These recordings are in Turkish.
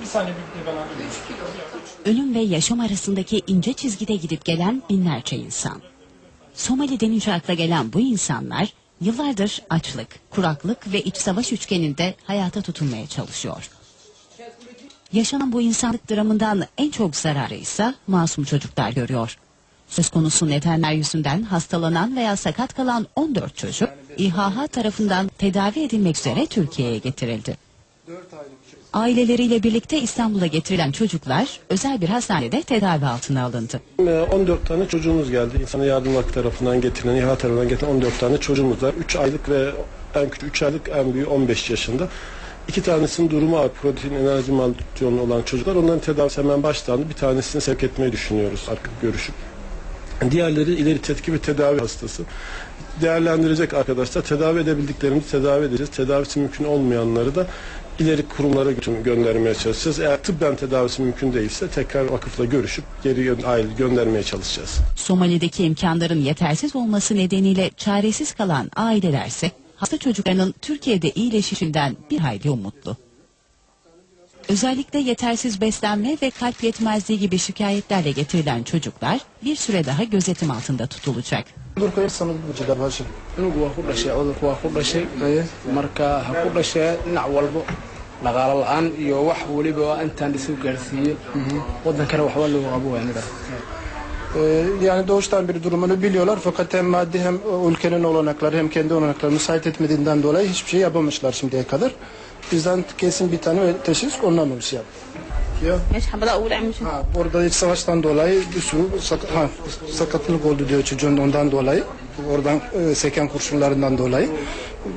Bir saniye bir, bir bana. Ölüm ve yaşam arasındaki ince çizgide gidip gelen binlerce insan. Somali denince akla gelen bu insanlar yıllardır açlık, kuraklık ve iç savaş üçgeninde hayata tutunmaya çalışıyor. Yaşanan bu insanlık dramından en çok zararı ise masum çocuklar görüyor. Söz konusu nedenler yüzünden hastalanan veya sakat kalan 14 çocuk İHH tarafından tedavi edilmek üzere Türkiye'ye getirildi. Aileleriyle birlikte İstanbul'a getirilen çocuklar özel bir hastanede tedavi altına alındı. Ee, 14 tane çocuğumuz geldi. İnsana Yardım Vakfı tarafından getirilen, İHA tarafından getirilen 14 tane çocuğumuz var. 3 aylık ve en küçük 3 aylık, en büyüğü 15 yaşında. İki tanesinin durumu ağır, protein enerji malnutrisyonu olan çocuklar. Onların tedavisi hemen başlandı. Bir tanesini sevk etmeyi düşünüyoruz artık görüşüp. Diğerleri ileri tetki ve tedavi hastası. Değerlendirecek arkadaşlar. Tedavi edebildiklerimizi tedavi edeceğiz. Tedavisi mümkün olmayanları da ileri kurumlara gö- göndermeye çalışacağız. Eğer tıbben tedavisi mümkün değilse tekrar vakıfla görüşüp geri aile göndermeye çalışacağız. Somali'deki imkanların yetersiz olması nedeniyle çaresiz kalan ailelerse hasta çocuklarının Türkiye'de iyileşişinden bir hayli umutlu. Özellikle yetersiz beslenme ve kalp yetmezliği gibi şikayetlerle getirilen çocuklar bir süre daha gözetim altında tutulacak. cudurka nidha Ee, yani doğuştan bir durumunu biliyorlar fakat hem maddi hem ülkenin olanakları hem kendi olanakları müsait etmediğinden dolayı hiçbir şey yapamamışlar şimdiye kadar. Bizden kesin bir tane teşhis konulamamış yani. Ya, ha, orada iç savaştan dolayı bir sürü sak- ha, sakatlık oldu diyor çocuğun ondan dolayı. Oradan e, seken kurşunlarından dolayı.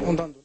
Ondan